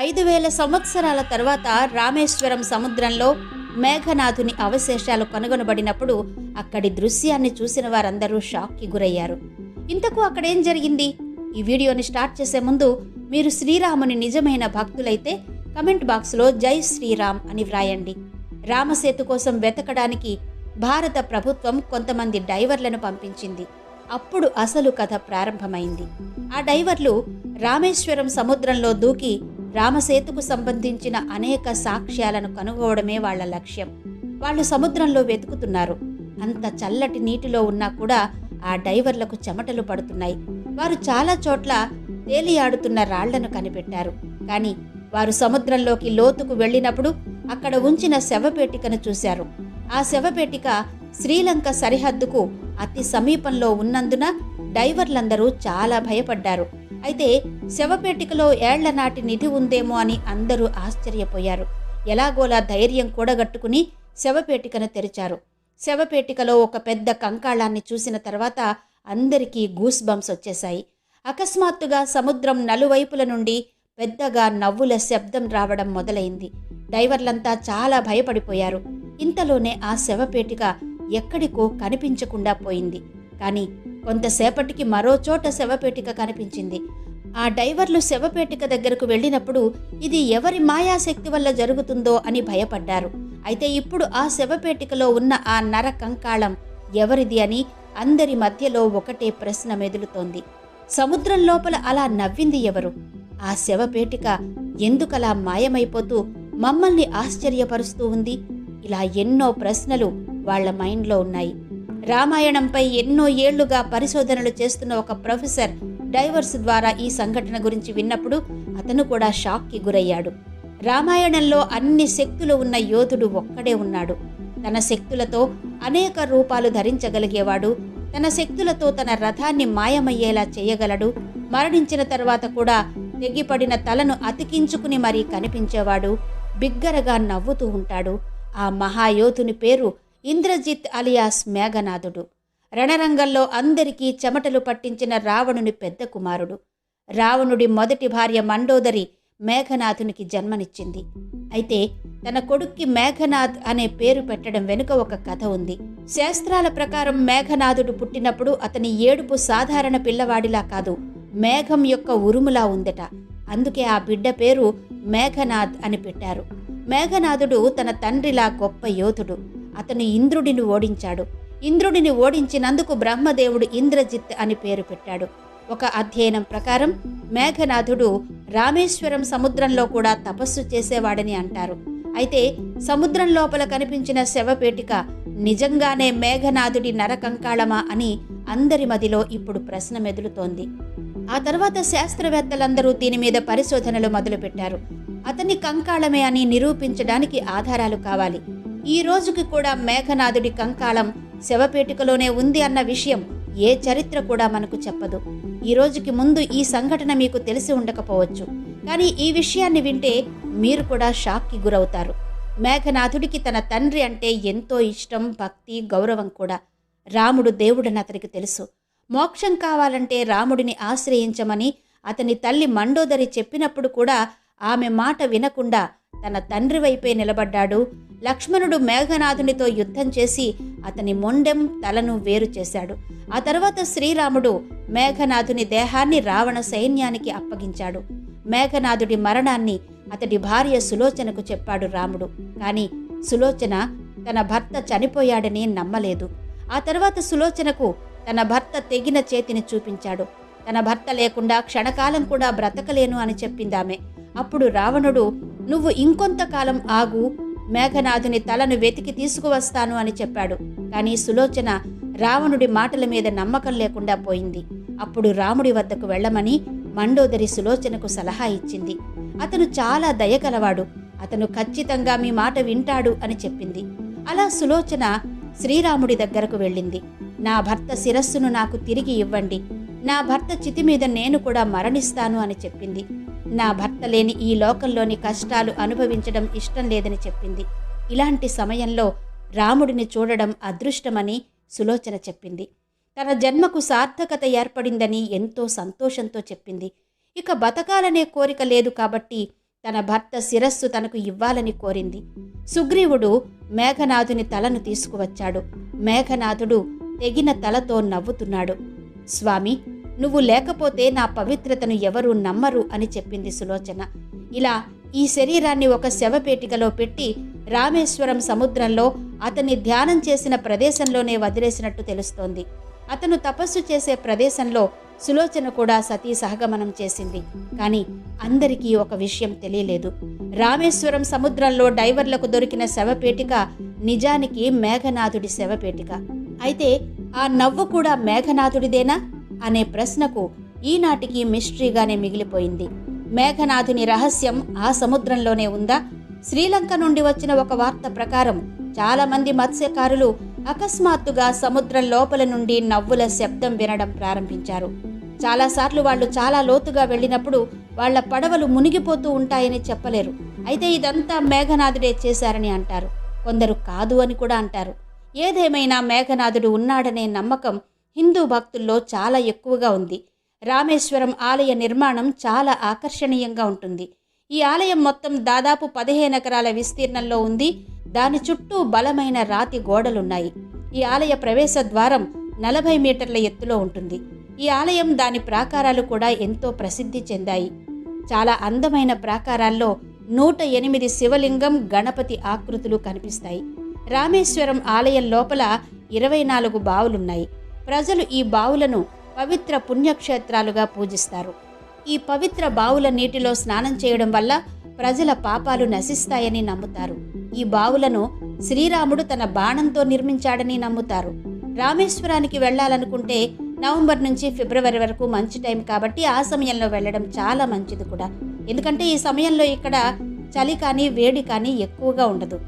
ఐదు వేల సంవత్సరాల తర్వాత రామేశ్వరం సముద్రంలో మేఘనాథుని అవశేషాలు కనుగొనబడినప్పుడు అక్కడి దృశ్యాన్ని చూసిన వారందరూ షాక్కి గురయ్యారు. ఇంతకు అక్కడేం జరిగింది? ఈ వీడియోని స్టార్ట్ చేసే ముందు మీరు శ్రీరాముని నిజమైన భక్తులైతే కమెంట్ బాక్స్లో జై శ్రీరామ్ అని వ్రాయండి. రామసేతు కోసం వెతకడానికి భారత ప్రభుత్వం కొంతమంది డైవర్లను పంపించింది. అప్పుడు అసలు కథ ప్రారంభమైంది. ఆ డైవర్లు రామేశ్వరం సముద్రంలో దూకి రామసేతుకు సంబంధించిన అనేక సాక్ష్యాలను కనుగోవడమే వాళ్ళ లక్ష్యం. వాళ్ళు సముద్రంలో వెతుకుతున్నారు. అంత చల్లటి నీటిలో ఉన్నా కూడా ఆ డైవర్లకు చెమటలు పడుతున్నాయి. వారు చాలా చోట్ల తేలియాడుతున్న రాళ్ళను కనిపెట్టారు. కానీ వారు సముద్రంలోకి లోతుకు వెళ్ళినప్పుడు అక్కడ ఉంచిన శవపేటికను చూశారు. ఆ శవపేటిక శ్రీలంక సరిహద్దుకు అతి సమీపంలో ఉన్నందున డైవర్లందరూ చాలా భయపడ్డారు. అయితే శవపేటికలో ఏళ్ళ నాటి నిధి ఉందేమో అని అందరూ ఆశ్చర్యపోయారు. ఎలాగోలా ధైర్యం కూడగట్టుకుని శవపేటికను తెరిచారు. శవపేటికలో ఒక పెద్ద కంకాళాన్ని చూసిన తర్వాత అందరికీ గూస్ బంప్స్ వచ్చేశాయి. అకస్మాత్తుగా సముద్రం నలువైపుల నుండి పెద్దగా నవ్వుల శబ్దం రావడం మొదలైంది. డైవర్లంతా చాలా భయపడిపోయారు. ఇంతలోనే ఆ శవపేటిక ఎక్కడికో కనిపించకుండా పోయింది. కానీ కొంతసేపటికి మరోచోట శవపేటిక కనిపించింది. ఆ డైవర్లు శవపేటిక దగ్గరకు వెళ్ళినప్పుడు ఇది ఎవరి మాయాశక్తి వల్ల జరుగుతుందో అని భయపడ్డారు. అయితే ఇప్పుడు ఆ శవపేటికలో ఉన్న ఆ నర కంకాళం ఎవరిది అని అందరి మధ్యలో ఒకటే ప్రశ్న మెదులుతోంది. సముద్రం లోపల అలా నవ్వింది ఎవరు? ఆ శవపేటిక ఎందుకలా మాయమైపోతూ మమ్మల్ని ఆశ్చర్యపరుస్తూ ఉంది? ఇలా ఎన్నో ప్రశ్నలు వాళ్ళ మైండ్లో ఉన్నాయి. రామాయణంపై ఎన్నో ఏళ్ళుగా పరిశోధనలు చేస్తున్న ఒక ప్రొఫెసర్ డైవర్స్ ద్వారా ఈ సంఘటన గురించి విన్నప్పుడు అతను కూడా షాక్కి గురయ్యాడు. రామాయణంలో అన్ని శక్తులు ఉన్న యోధుడు ఒక్కడే ఉన్నాడు. తన శక్తులతో అనేక రూపాలు ధరించగలిగేవాడు తన శక్తులతో తన రథాన్ని మాయమయ్యేలా చేయగలడు మరణించిన తర్వాత కూడా తెగిపడిన తలను అతికించుకుని మరీ కనిపించేవాడు బిగ్గరగా నవ్వుతూ ఉంటాడు. ఆ మహాయోధుని పేరు ఇంద్రజిత్ అలియాస్ మేఘనాథుడు. రణరంగంలో అందరికీ చెమటలు పట్టించిన రావణుని పెద్ద కుమారుడు. రావణుడి మొదటి భార్య మండోదరి మేఘనాథునికి జన్మనిచ్చింది. అయితే తన కొడుక్కి మేఘనాథ్ అనే పేరు పెట్టడం వెనుక ఒక కథ ఉంది. శాస్త్రాల ప్రకారం మేఘనాథుడు పుట్టినప్పుడు అతని ఏడుపు సాధారణ పిల్లవాడిలా కాదు మేఘం యొక్క ఉరుములా ఉందట. అందుకే ఆ బిడ్డ పేరు మేఘనాథ్ అని పెట్టారు. మేఘనాథుడు తన తండ్రిలా గొప్ప యోధుడు. అతను ఇంద్రుడిని ఓడించాడు. ఇంద్రుడిని ఓడించినందుకు బ్రహ్మదేవుడు ఇంద్రజిత్ అని పేరు పెట్టాడు. ఒక అధ్యయనం ప్రకారం మేఘనాథుడు రామేశ్వరం సముద్రంలో కూడా తపస్సు చేసేవాడని అంటారు. అయితే సముద్రం లోపల కనిపించిన శవపేటిక నిజంగానే మేఘనాథుడి నరకంకాళమా అని అందరి మదిలో ఇప్పుడు ప్రశ్న మెదులుతోంది. ఆ తర్వాత శాస్త్రవేత్తలందరూ దీని మీద పరిశోధనలు మొదలుపెట్టారు. అతని కంకాళమే అని నిరూపించడానికి ఆధారాలు కావాలి. ఈ రోజుకి కూడా మేఘనాథుడి కంకాళం శవపేటికలోనే ఉంది అన్న విషయం ఏ చరిత్ర కూడా మనకు చెప్పదు. ఈ రోజుకి ముందు ఈ సంఘటన మీకు తెలిసి ఉండకపోవచ్చు. కానీ ఈ విషయాన్ని వింటే మీరు కూడా షాక్కి గురవుతారు. మేఘనాథుడికి తన తండ్రి అంటే ఎంతో ఇష్టం భక్తి గౌరవం కూడా. రాముడు దేవుడని అతనికి తెలుసు. మోక్షం కావాలంటే రాముడిని ఆశ్రయించమని అతని తల్లి మండోదరి చెప్పినప్పుడు కూడా ఆమె మాట వినకుండా తన తండ్రి వైపే నిలబడ్డాడు. లక్ష్మణుడు మేఘనాథునితో యుద్ధం చేసి అతని మొండెం తలను వేరు చేశాడు. ఆ తర్వాత శ్రీరాముడు మేఘనాథుని దేహాన్ని రావణ సైన్యానికి అప్పగించాడు. మేఘనాథుడి మరణాన్ని అతడి భార్య సులోచనకు చెప్పాడు రాముడు. కానీ సులోచన తన భర్త చనిపోయాడని నమ్మలేదు. ఆ తర్వాత సులోచనకు తన భర్త తెగిన చేతిని చూపించాడు. తన భర్త లేకుండా క్షణకాలం కూడా బ్రతకలేను అని చెప్పిందామె. అప్పుడు రావణుడు నువ్వు ఇంకొంతకాలం ఆగు మేఘనాథుని తలను వెతికి తీసుకువస్తాను అని చెప్పాడు. కానీ సులోచన రావణుడి మాటల మీద నమ్మకం లేకుండా పోయింది. అప్పుడు రాముడి వద్దకు వెళ్ళమని మండోదరి సులోచనకు సలహా ఇచ్చింది. అతను చాలా దయగలవాడు అతను ఖచ్చితంగా మీ మాట వింటాడు అని చెప్పింది. అలా సులోచన శ్రీరాముడి దగ్గరకు వెళ్ళింది. నా భర్త శిరస్సును నాకు తిరిగి ఇవ్వండి నా భర్త చితి మీద నేను కూడా మరణిస్తాను అని చెప్పింది. నా భర్త లేని ఈ లోకంలోని కష్టాలు అనుభవించడం ఇష్టం లేదని చెప్పింది. ఇలాంటి సమయంలో రాముడిని చూడడం అదృష్టమని సులోచన చెప్పింది. తన జన్మకు సార్థకత ఏర్పడిందని ఎంతో సంతోషంతో చెప్పింది. ఇక బతకాలనే కోరిక లేదు కాబట్టి తన భర్త శిరస్సు తనకు ఇవ్వాలని కోరింది. సుగ్రీవుడు మేఘనాథుని తలను తీసుకువచ్చాడు. మేఘనాథుడు తెగిన తలతో నవ్వుతున్నాడు. స్వామి నువ్వు లేకపోతే నా పవిత్రతను ఎవరూ నమ్మరు అని చెప్పింది సులోచన. ఇలా ఈ శరీరాన్ని ఒక శవపేటికలో పెట్టి రామేశ్వరం సముద్రంలో అతన్ని ధ్యానం చేసిన ప్రదేశంలోనే వదిలేసినట్టు తెలుస్తోంది. అతను తపస్సు చేసే ప్రదేశంలో సులోచన కూడా సతీ సహగమనం చేసింది. కానీ అందరికీ ఒక విషయం తెలియలేదు. రామేశ్వరం సముద్రంలో డైవర్లకు దొరికిన శవపేటిక నిజానికి మేఘనాథుడి శవపేటిక. అయితే ఆ నవ్వు కూడా మేఘనాథుడిదేనా? అనే ప్రశ్నకు ఈనాటికి మిస్టరీగానే మిగిలిపోయింది. మేఘనాథుని రహస్యం ఆ సముద్రంలోనే ఉందా? శ్రీలంక నుండి వచ్చిన ఒక వార్త ప్రకారం చాలామంది మత్స్యకారులు అకస్మాత్తుగా సముద్రం లోపల నుండి నవ్వుల శబ్దం వినడం ప్రారంభించారు. చాలాసార్లు వాళ్ళు చాలా లోతుగా వెళ్ళినప్పుడు వాళ్ళ పడవలు మునిగిపోతూ ఉంటాయని చెప్పలేరు. అయితే ఇదంతా మేఘనాథుడే చేశారని అంటారు. కొందరు కాదు అని కూడా అంటారు. ఏదేమైనా మేఘనాథుడు ఉన్నాడనే నమ్మకం హిందూ భక్తుల్లో చాలా ఎక్కువగా ఉంది. రామేశ్వరం ఆలయ నిర్మాణం చాలా ఆకర్షణీయంగా ఉంటుంది. ఈ ఆలయం మొత్తం దాదాపు పదిహేను ఎకరాల విస్తీర్ణంలో ఉంది. దాని చుట్టూ బలమైన రాతి గోడలున్నాయి. ఈ ఆలయ ప్రవేశ ద్వారం నలభై మీటర్ల ఎత్తులో ఉంటుంది. ఈ ఆలయం దాని ప్రాకారాలు కూడా ఎంతో ప్రసిద్ధి చెందాయి. చాలా అందమైన ప్రాకారాల్లో నూట ఎనిమిది శివలింగం గణపతి ఆకృతులు కనిపిస్తాయి. రామేశ్వరం ఆలయం లోపల ఇరవై నాలుగు బావులున్నాయి. ప్రజలు ఈ బావులను పవిత్ర పుణ్యక్షేత్రాలుగా పూజిస్తారు. ఈ పవిత్ర బావుల నీటిలో స్నానం చేయడం వల్ల ప్రజల పాపాలు నశిస్తాయని నమ్ముతారు. ఈ బావులను శ్రీరాముడు తన బాణంతో నిర్మించాడని నమ్ముతారు. రామేశ్వరానికి వెళ్ళాలనుకుంటే నవంబర్ నుంచి ఫిబ్రవరి వరకు మంచి టైం కాబట్టి ఆ సమయంలో వెళ్ళడం చాలా మంచిది కూడా. ఎందుకంటే ఈ సమయంలో ఇక్కడ చలి కానీ వేడి కానీ ఎక్కువగా ఉండదు.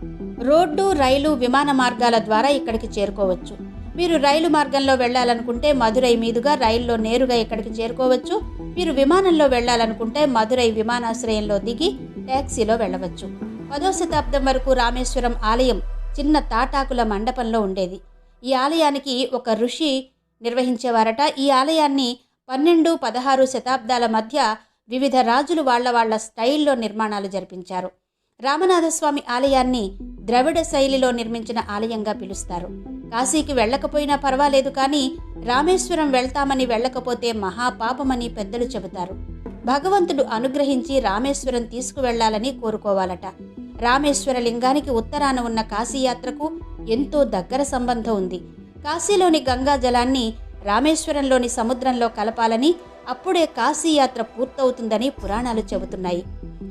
రోడ్డు రైలు విమాన మార్గాల ద్వారా ఇక్కడికి చేరుకోవచ్చు. మీరు రైలు మార్గంలో వెళ్ళాలనుకుంటే మదురై మీదుగా రైల్లో నేరుగా ఇక్కడికి చేరుకోవచ్చు. మీరు విమానంలో వెళ్ళాలనుకుంటే మదురై విమానాశ్రయంలో దిగి ట్యాక్సీలో వెళ్ళవచ్చు. పదో శతాబ్దం వరకు రామేశ్వరం ఆలయం చిన్న తాటాకుల మండపంలో ఉండేది. ఈ ఆలయానికి ఒక ఋషి నిర్వహించేవారట. ఈ ఆలయాన్ని పన్నెండు పదహారు శతాబ్దాల మధ్య వివిధ రాజులు వాళ్ళ వాళ్ళ స్టైల్లో నిర్మాణాలు జరిపించారు. రామనాథస్వామి ఆలయాన్ని ద్రవిడ శైలిలో నిర్మించిన ఆలయంగా పిలుస్తారు. కాశీకి వెళ్ళకపోయినా పర్వాలేదు కానీ రామేశ్వరం వెళ్తామని వెళ్ళకపోతే మహాపాపమని పెద్దలు చెబుతారు. భగవంతుడు అనుగ్రహించి రామేశ్వరం తీసుకువెళ్ళాలని కోరుకోవాలట. రామేశ్వర లింగానికి ఉత్తరాన ఉన్న కాశీయాత్రకు ఎంతో దగ్గర సంబంధం ఉంది. కాశీలోని గంగా జలాన్ని రామేశ్వరంలోని సముద్రంలో కలపాలని అప్పుడే కాశీయాత్ర పూర్తవుతుందని పురాణాలు చెబుతున్నాయి.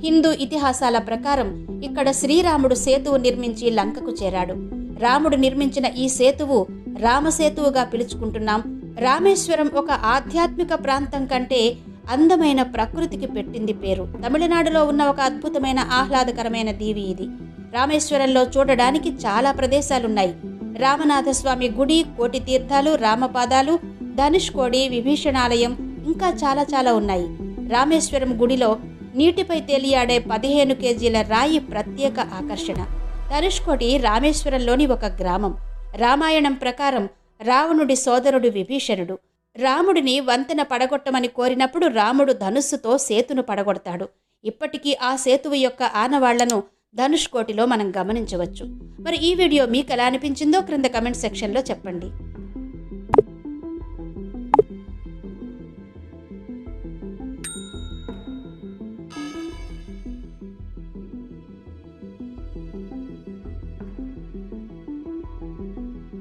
హిందూ ఇతిహాసాల ప్రకారం ఇక్కడ శ్రీరాముడు సేతువు నిర్మించి లంకకు చేరాడు. రాముడు నిర్మించిన ఈ సేతువు రామసేతువుగా పిలుచుకుంటున్నాం. రామేశ్వరం ఒక ఆధ్యాత్మిక ప్రాంతం కంటే అందమైన ప్రకృతికి పెట్టింది పేరు. తమిళనాడులో ఉన్న ఒక అద్భుతమైన ఆహ్లాదకరమైన దీవి ఇది. రామేశ్వరంలో చూడడానికి చాలా ప్రదేశాలున్నాయి. రామనాథస్వామి గుడి కోటి తీర్థాలు రామపాదాలు ధనుష్కోడి విభీషణాలయం ఇంకా చాలా చాలా ఉన్నాయి. రామేశ్వరం గుడిలో నీటిపై తేలియాడే పదిహేను కేజీల రాయి ప్రత్యేక ఆకర్షణ. ధనుష్కోటి రామేశ్వరంలోని ఒక గ్రామం. రామాయణం ప్రకారం రావణుడి సోదరుడు విభీషణుడు. రాముడిని వంతెన పడగొట్టమని కోరినప్పుడు రాముడు ధనుస్సుతో సేతును పడగొడతాడు. ఇప్పటికీ ఆ సేతువు యొక్క ఆనవాళ్ళను ధనుష్కోటిలో మనం గమనించవచ్చు. మరి ఈ వీడియో మీకు ఎలా అనిపించిందో క్రింద కమెంట్ సెక్షన్లో చెప్పండి.